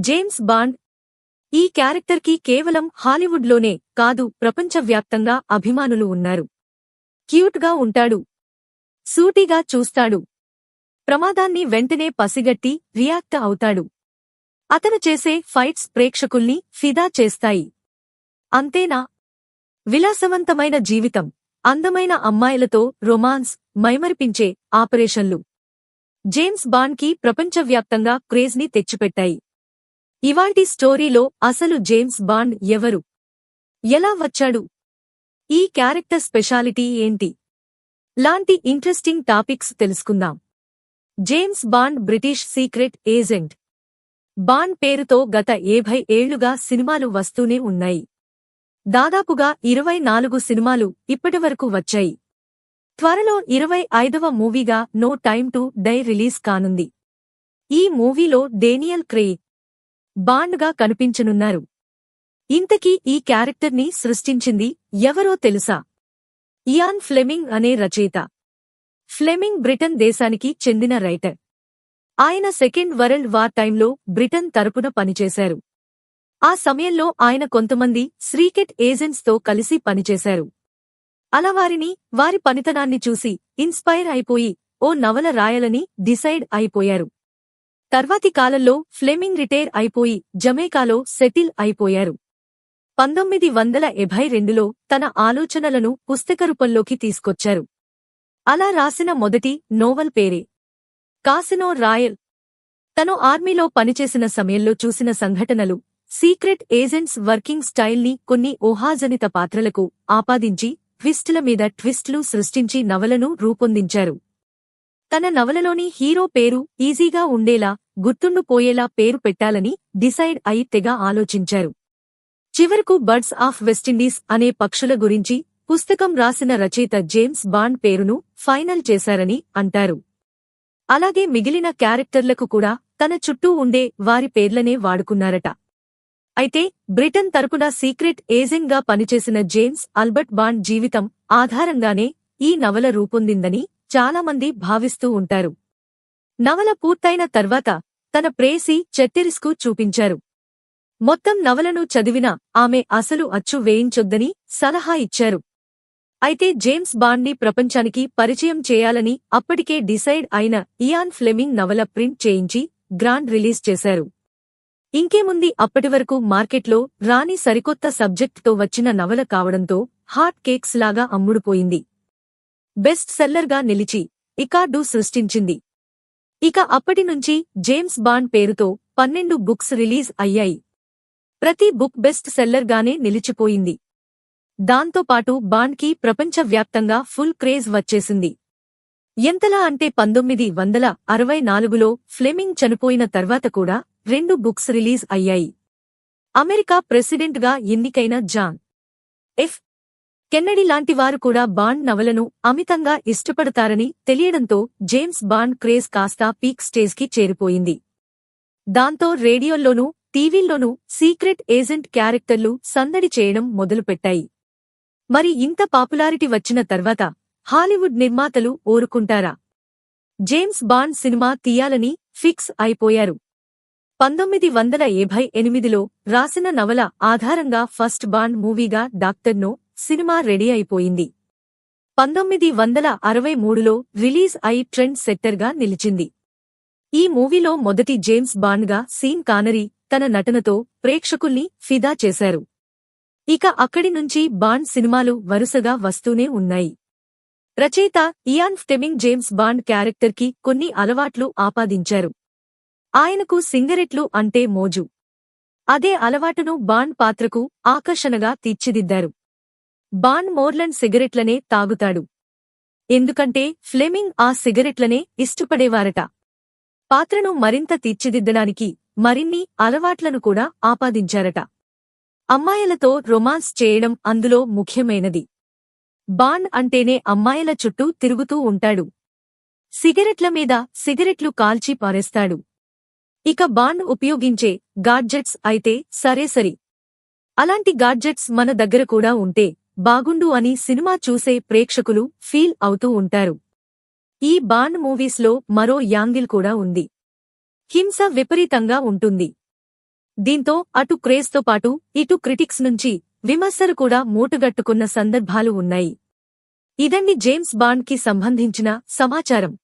James bond. ఈ క్యారెక్టర్కి కేవలం హాలీవుడ్లోనే కాదు ప్రపంచవ్యాప్తంగా అభిమానులు ఉన్నారు. క్యూట్గా ఉంటాడు. సూటిగా చూస్తాడు. ప్రమాదాన్ని వెంటనే పసిగట్టి రియాక్ట్ అవుతాడు. అతను చేసే ఫైట్స్ ప్రేక్షకుల్ని ఫిదా చేస్తాయి. అంతేనా? విలాసవంతమైన జీవితం అందమైన అమ్మాయిలతో రొమాన్స్ మైమరిపించే ఆపరేషన్లు. జేమ్స్ బాండ్కి ప్రపంచవ్యాప్తంగా క్రేజ్ని తెచ్చిపెట్టాయి. ఇవాంటి స్టోరీలో అసలు జేమ్స్ బాండ్ ఎవరు? ఎలా వచ్చాడు? ఈ క్యారెక్టర్ స్పెషాలిటీ ఏంటి? లాంటి ఇంట్రెస్టింగ్ టాపిక్స్ తెలుసుకుందాం. James Bond British secret agent. Bond పేరుతో గత ఏభై ఏళ్ళుగా సినిమాలు వస్తూనే ఉన్నాయి. దాదాపుగా ఇరవై నాలుగు సినిమాలు ఇప్పటివరకు వచ్చాయి. త్వరలో ఇరవై ఐదవ మూవీగా no time to die release కానుంది. ఈ మూవీలో డేనియల్ క్రెయిగ్ బాండ్గా కనిపించనున్నారు. ఇంతకీ ఈ క్యారెక్టర్ని సృష్టించింది ఎవరో తెలుసా? ఇయాన్ ఫ్లెమింగ్ అనే రచయిత. ఫ్లెమింగ్ బ్రిటన్ దేశానికి చెందిన రైటర్. ఆయన సెకండ్ వరల్డ్ వార్ టైంలో బ్రిటన్ తరపున పనిచేశారు. ఆ సమయంలో ఆయన కొంతమంది శ్రీకెట్ ఏజెంట్స్తో కలిసి పనిచేశారు. అలా వారిని వారి పనితనాన్ని చూసి ఇన్స్పైర్ అయిపోయి ఓ నవల రాయాలని డిసైడ్ అయిపోయారు. తర్వాతి కాలంలో ఫ్లెమింగ్ రిటైర్ అయిపోయి జమేకాలో సెటిల్ అయిపోయారు. పంతొమ్మిది వందల ఎభై రెండులో తన ఆలోచనలను పుస్తక రూపంలోకి తీసుకొచ్చారు. అలా రాసిన మొదటి నోవల్ పేరే. Casino royale. తను ఆర్మీలో పనిచేసిన సమయంలో చూసిన సంఘటనలు సీక్రెట్ ఏజెంట్స్ వర్కింగ్ స్టైల్ని కొన్ని ఊహాజనిత పాత్రలకు ఆపాదించి ట్విస్టుల మీద ట్విస్టులు సృష్టించి నవలను రూపొందించారు. తన నవలలోని హీరో పేరు ఈజీగా ఉండేలా గుర్తుండుపోయేలా పేరు పెట్టాలని డిసైడ్ అయి తెగ ఆలోచించారు. చివరకు బర్డ్స్ ఆఫ్ వెస్టిండీస్ అనే పక్షుల గురించి పుస్తకం రాసిన రచయిత జేమ్స్ బాండ్ పేరును ఫైనల్ చేశారని అంటారు. అలాగే మిగిలిన క్యారెక్టర్లకు కూడా తన చుట్టూ ఉండే వారి పేర్లనే వాడుకున్నారట. అయితే బ్రిటన్ తరపున సీక్రెట్ ఏజెంట్గా పనిచేసిన జేమ్స్ అల్బర్ట్ బాండ్ జీవితం ఆధారంగానే ఈ నవల రూపొందిందని చాలామంది భావిస్తూ ఉంటారు. నవల పూర్తయిన తర్వాత తన ప్రేసి చెట్టిరిస్కు చూపించారు. మొత్తం నవలను చదివిన ఆమె అసలు అచ్చు వేయించొద్దని సలహా ఇచ్చారు. అయితే జేమ్స్ బాండ్ని ప్రపంచానికి పరిచయం చేయాలని అప్పటికే డిసైడ్ అయిన ఇయాన్ ఫ్లెమింగ్ నవల ప్రింట్ చేయించి గ్రాండ్ రిలీజ్ చేశారు. ఇంకేముంది అప్పటివరకు మార్కెట్లో రాని సరికొత్త సబ్జెక్ట్తో వచ్చిన నవల కావడంతో హాట్ కేక్స్ లాగా అమ్ముడుపోయింది. బెస్ట్ సెల్లర్గా నిలిచి ఇకార్డు సృష్టించింది. ఇక అప్పటినుంచి జేమ్స్ బాండ్ పేరుతో పన్నెండు బుక్స్ రిలీజ్ అయ్యాయి. ప్రతి బుక్ బెస్ట్ సెల్లర్గానే నిలిచిపోయింది. దాంతోపాటు బాండ్కి ప్రపంచవ్యాప్తంగా ఫుల్ క్రేజ్ వచ్చేసింది. ఎంతలా అంటే పంతొమ్మిది వందల అరవై నాలుగులో ఫ్లెమింగ్ చనిపోయిన తర్వాత కూడా రెండు బుక్స్ రిలీజ్ అయ్యాయి. అమెరికా ప్రెసిడెంట్గా ఎన్నికైన జాన్ ఎఫ్. కెన్నడి లాంటి వారు కూడా బాండ్ నవలను అమితంగా ఇష్టపడతారని తెలియడంతో జేమ్స్ బాండ్ క్రేజ్ కాస్తా పీక్ స్టేజ్కి చేరిపోయింది. దాంతో రేడియోల్లోనూ టీవీల్లోనూ సీక్రెట్ ఏజెంట్ క్యారెక్టర్లు సందడి చేయడం మొదలుపెట్టాయి. మరి ఇంత పాపులారిటీ వచ్చిన తర్వాత హాలీవుడ్ నిర్మాతలు ఊరుకుంటారా? జేమ్స్ బాండ్ సినిమా తీయాలని ఫిక్స్ అయిపోయారు. పంతొమ్మిది వందల ఎనభై ఎనిమిదిలో రాసిన నవల ఆధారంగా ఫస్ట్ బాండ్ మూవీగా డాక్టర్నో సినిమా రెడీ అయిపోయింది. పంతొమ్మిది వందల అరవై మూడులో రిలీజ్ అయి ట్రెండ్ సెట్టర్గా నిలిచింది. ఈ మూవీలో మొదటి జేమ్స్ బాండ్గా సీన్ కానరీ తన నటనతో ప్రేక్షకుల్ని ఫిదా చేశారు. ఇక అక్కడి నుంచి బాండ్ సినిమాలు వరుసగా వస్తూనే ఉన్నాయి. రచయిత ఇయాన్ ఫ్టెమింగ్ జేమ్స్ బాండ్ క్యారెక్టర్కి కొన్ని అలవాట్లు ఆపాదించారు. ఆయనకు సింగరెట్లు అంటే మోజు. అదే అలవాటును బాండ్ పాత్రకు ఆకర్షణగా తీర్చిదిద్దారు. బాండ్ మోర్లన్ సిగరెట్లనే తాగుతాడు. ఎందుకంటే ఫ్లెమింగ్ ఆ సిగరెట్లనే ఇష్టపడేవారట. పాత్రను మరింత తీర్చిదిద్దడానికి మరిన్ని అలవాట్లను కూడా ఆపాదించారట. అమ్మాయిలతో రొమాన్స్ చేయడం అందులో ముఖ్యమైనది. బాండ్ అంటేనే అమ్మాయిల చుట్టూ తిరుగుతూ ఉంటాడు. సిగరెట్ల మీద సిగరెట్లు కాల్చి పారేస్తాడు. ఇక బాండ్ ఉపయోగించే గాడ్జెట్స్ అయితే సరే సరి. అలాంటి గాడ్జెట్స్ మన దగ్గర కూడా ఉంటే బాగుండు అని సినిమా చూసే ప్రేక్షకులు ఫీల్ అవుతూ ఉంటారు. ఈ బాండ్ మూవీస్లో మరో యాంగిల్ కూడా ఉంది. హింస విపరీతంగా ఉంటుంది. దీంతో అటు క్రేజ్తో పాటు ఇటు క్రిటిక్స్ నుంచి విమర్శలు కూడా మూటగట్టుకున్న సందర్భాలు ఉన్నాయి. ఇదండి జేమ్స్ బాండ్కి సంబంధించిన సమాచారం.